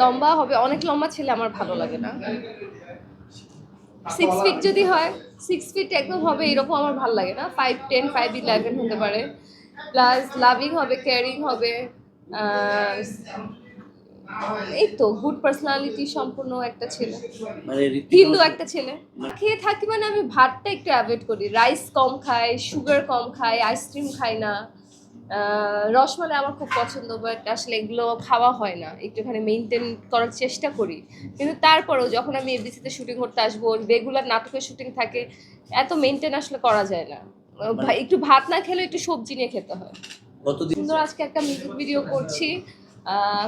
লম্বা হবে। অনেক লম্বা ছেলে আমার ভালো লাগে না। সিক্স ফিট যদি হয় সিক্স ফিট একদম হবে এরকম আমার ভালো লাগে না। ফাইভ টেন ফাইভ ইলেভেন হতে পারে। প্লাস লাভিং হবে কেয়ারিং হবে। এই তো গুড পার্সোনালিটি সম্পূর্ণ একটা ছেলে। মানে হিন্দু একটা ছেলে। খেয়ে থাকি মানে আমি ভাতটা একটু অ্যাভয়েড করি। রাইস কম খাই সুগার কম খাই আইসক্রিম খাই না। রসমালাই আমার খুব পছন্দ বাট আসলে এগুলো খাওয়া হয় না। একটুখানি মেনটেন করার চেষ্টা করি। কিন্তু তারপরেও যখন আমি এফডিসিতে শুটিং করতে আসব রেগুলার নাটকের শুটিং থাকে এত মেনটেন আসলে করা যায় না। একটু ভাত না খেলে একটু সবজি নিয়ে খেতে হয়। সুন্দর আজকে একটা মিউজিক ভিডিও করছি।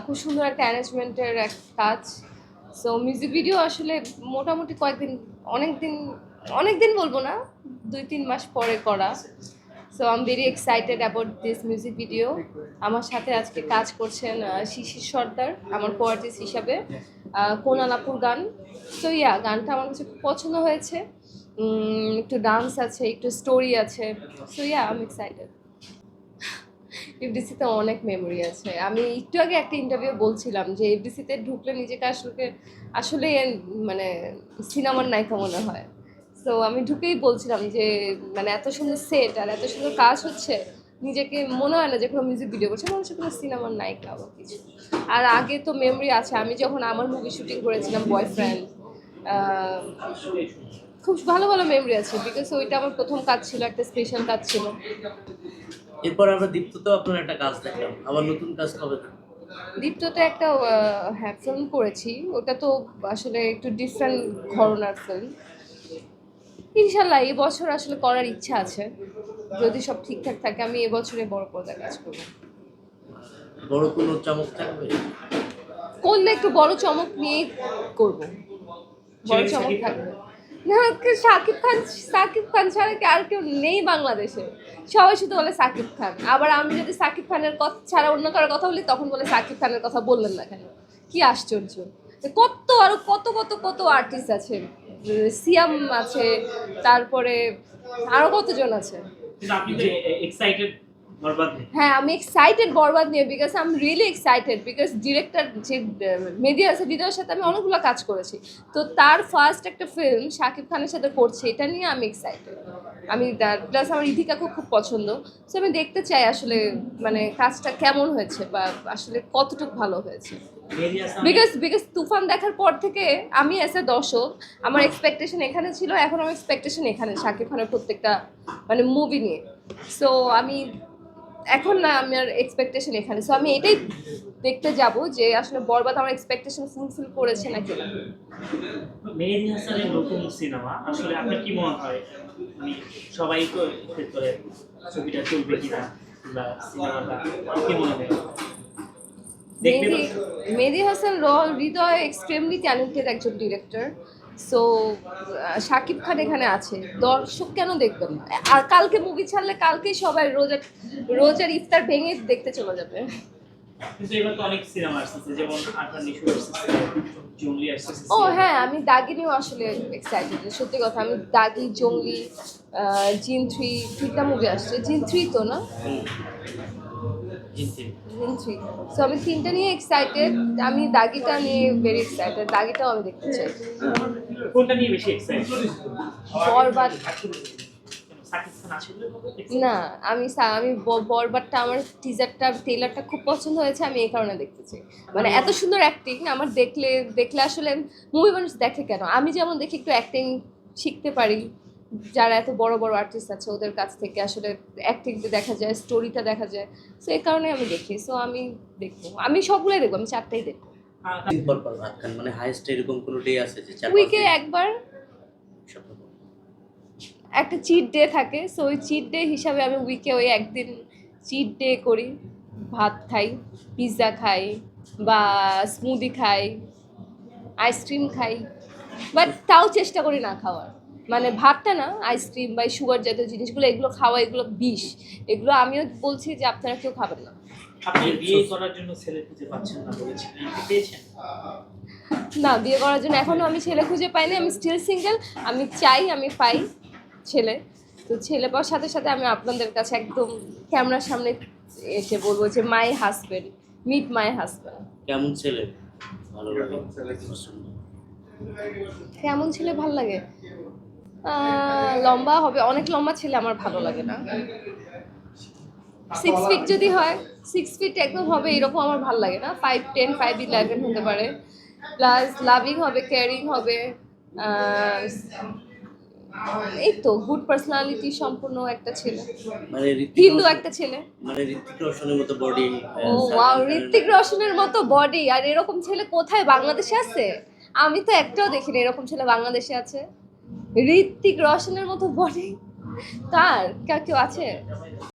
খুব সুন্দর একটা অ্যারেঞ্জমেন্টের এক কাজ। সো মিউজিক ভিডিও আসলে মোটামুটি কয়েকদিন অনেক দিন অনেক দিন বলব না দুই তিন মাস পরে করা। So I am very excited about this music video আমার সাথে আজকে কাজ করছেন শিশির সর্দার, আমার কোয়ার্টিস্ট হিসাবে কোনালাপুর গান। সো ইয়া গানটা আমার কাছে পছন্দ হয়েছে। একটু ডান্স আছে, একটু স্টোরি আছে। So yeah I am excited এফডিসিতে অনেক মেমোরি আছে। আমি একটু আগে একটা ইন্টারভিউ বলছিলাম যে এফডিসিতে ঢুকলে নিজেকে আসলে আসলে মানে সিনেমার নায়িকা মনে হয়। তো আমি ঢুকেই বলছিলাম যে মানে এত সুন্দর সেট আর এত সুন্দর কাজ হচ্ছে নিজেকে মনে হয় না যে কোনো মিউজিক ভিডিও করছে মনে হচ্ছে কোনো সিনেমার নায়িকা বা কিছু। আর আগে তো মেমরি আছে আমি যখন আমার মুভি শুটিং করেছিলাম বয়ফ্রেন্ড খুব ভালো ভালো মেমরি আছে বিকজ ওইটা আমার প্রথম কাজ ছিল একটা স্পেশাল কাজ ছিল। এরপর আমরা দীপ্ততেও আপনার একটা কাজ দেখলাম আবার নতুন কাজ কবে দীপ্ততে একটা হ্যাঁ ফিল্ম করেছি ওটা তো আসলে একটু ডিফারেন্ট ঘরনার ফিল্ম ইনশাল্লাহ এই বছর আসলে করার ইচ্ছা আছে। যদি সব ঠিকঠাক থাকে আমি এবছরে বড় পর্দায় কাজ করব। বড় কোনো চমক থাকবে? করলে একটু বড় চমক নিয়ে করব। বড় চমক থাকবে। না শাকিব খান সাকিব খান ছাড়া কি আর কেউ নেই বাংলাদেশে? সবাই শুধু বলে সাকিব খান। আবার আমি যদি সাকিব খানের কথা ছাড়া অন্য কারোর কথা বলি তখন বলে সাকিব খানের কথা বললেন না কেন? কি আশ্চর্য। কত আরও কত কত কত আর্টিস্ট আছে সিয়াম আছে তারপরে আরও কতজন আছে? আপনি এক্সাইটেড হ্যাঁ আমি এক্সাইটেড বরবাদ নিয়ে because I am really excited because director যে মেডিয়া আছে হৃদয়ের সাথে আমি অনেকগুলো কাজ করেছি। তো তার ফার্স্ট একটা ফিল্ম শাকিব খানের সাথে করছে এটা নিয়ে আমি এক্সাইটেড আমি প্লাস আমার ইধিকা খুব পছন্দ। সো আমি দেখতে চাই আসলে মানে কাজটা কেমন হয়েছে বা আসলে কতটুকু ভালো হয়েছে। বিকজ বিকজ তুফান দেখার পর থেকে আমি এসে দর্শক আমার এক্সপেকটেশন এখানে ছিল এখন আমার এক্সপেকটেশন এখানে শাকিব খানের প্রত্যেকটা মানে মুভি নিয়ে। সো আমি এখন না আমার এক্সপেকটেশন এখানে। সো আমি এটাই দেখতে যাব যে আসলে বরবাদ আমার এক্সপেকটেশন ফুলফিল করেছে নাকি? না মেহেদী হাসানের নতুন সিনেমা আসলে আপনার কি মনে হয়? মানে সবাই তো করে ছবিটা চলবে কিনা বা সিনেমাটা কি মনে হয় মেহেদি হাসান র হৃদয় এক্সট্রিমলি ট্যালেন্টেড একজন ডিরেক্টর সো শাকিব খান এখানে আছে। দর্শক কেন দেখবেন না? আর কালকে মুভি ছাড়লে কালকেই সবাই রোজার রোজার ইফতার ভেঙে দেখতে চলে যাবে। ও হ্যাঁ আমি দাগি নিয়েও আসলে এক্সাইটেড সত্যি কথা আমি দাগি জঙ্গলি জিন থ্রি থ্রিটা মুভি আসছে। জিন থ্রি তো না? থ্রি সো আমি তিনটা নিয়ে এক্সাইটেড আমি দাগিটা নিয়ে ভেরি এক্সাইটেড দাগিটাও আমি দেখতে চাই। কোনটা নিয়ে বেশি এক্সাইটেড বরবাদ। না আমি আমি ব- বরবাদটা আমার টিজারটা ট্রেলারটা খুব পছন্দ হয়েছে আমি এই কারণে দেখতে চাই। মানে এত সুন্দর অ্যাক্টিং আমার দেখলে দেখলে আসলে মুভি মানুষ দেখে কেন? আমি যেমন দেখি একটু অ্যাক্টিং শিখতে পারি। যারা এত বড় বড় আর্টিস্ট আছে ওদের কাছ থেকে আসলে অ্যাক্টিংটা দেখা যায় স্টোরিটা দেখা যায়। সো এই কারণে আমি দেখি। সো আমি দেখব। আমি সবগুলোই দেখব। আমি চারটাই দেখব। খান মানে হাইস্ট এরকম কোনো ডে আছে যে উইকে একবার একটা চিট ডে থাকে। সো ওই চিট ডে হিসাবে আমি উইকে ওই একদিন চিট ডে করি। ভাত খাই পিৎজা খাই বা স্মুদি খাই আইসক্রিম খাই। বাট তাও চেষ্টা করি না খাওয়ার। মানে ভাতটা না আইসক্রিম বা সুগার জাতীয় জিনিসগুলো এগুলো খাওয়া এগুলো বিষ। এগুলো আমিও বলছি যে আপনারা কেউ খাবেন না। আপনি বিয়ে করার জন্য ছেলে খুঁজে পাচ্ছেন না বলেছিলেন পেয়েছেন? না বিয়ে করার জন্য এখনও আমি ছেলে খুঁজে পাইনি। আমি স্টিল সিঙ্গেল আমি চাই আমি পাই ছেলে। তো ছেলে পাওয়ার সাথে সাথে আমি আপনাদের কাছে একদম ক্যামেরার সামনে এসে বলব যে my husband meet my husband কেমন ছেলে? ভালো লাগে? কেমন ছেলে ভালো লাগে? লম্বা হবে। অনেক লম্বা ছেলে আমার ভালো লাগে না। সিক্স ফিট যদি হয় সিক্স ফিট একদম হবে এরকম আমার ভালো লাগে না। ফাইভ টেন ফাইভ ইলেভেন হতে পারে। প্লাস লাভিং হবে কেয়ারিং হবে। এই তো গুড পার্সোনালিটি সম্পূর্ণ একটা ছেলে। মানে হিন্দু একটা ছেলে। মানে ঋত্বিক রোশনের মতো বডি ও ওয়াও ঋত্বিক রোশনের মতো বডি আর এরকম ছেলে কোথায়? বাংলাদেশে আছে? আমি তো একটাও দেখিনি এরকম ছেলে বাংলাদেশে আছে। ঋত্বিক রোশনের মতো বডি কার কেউ আছে?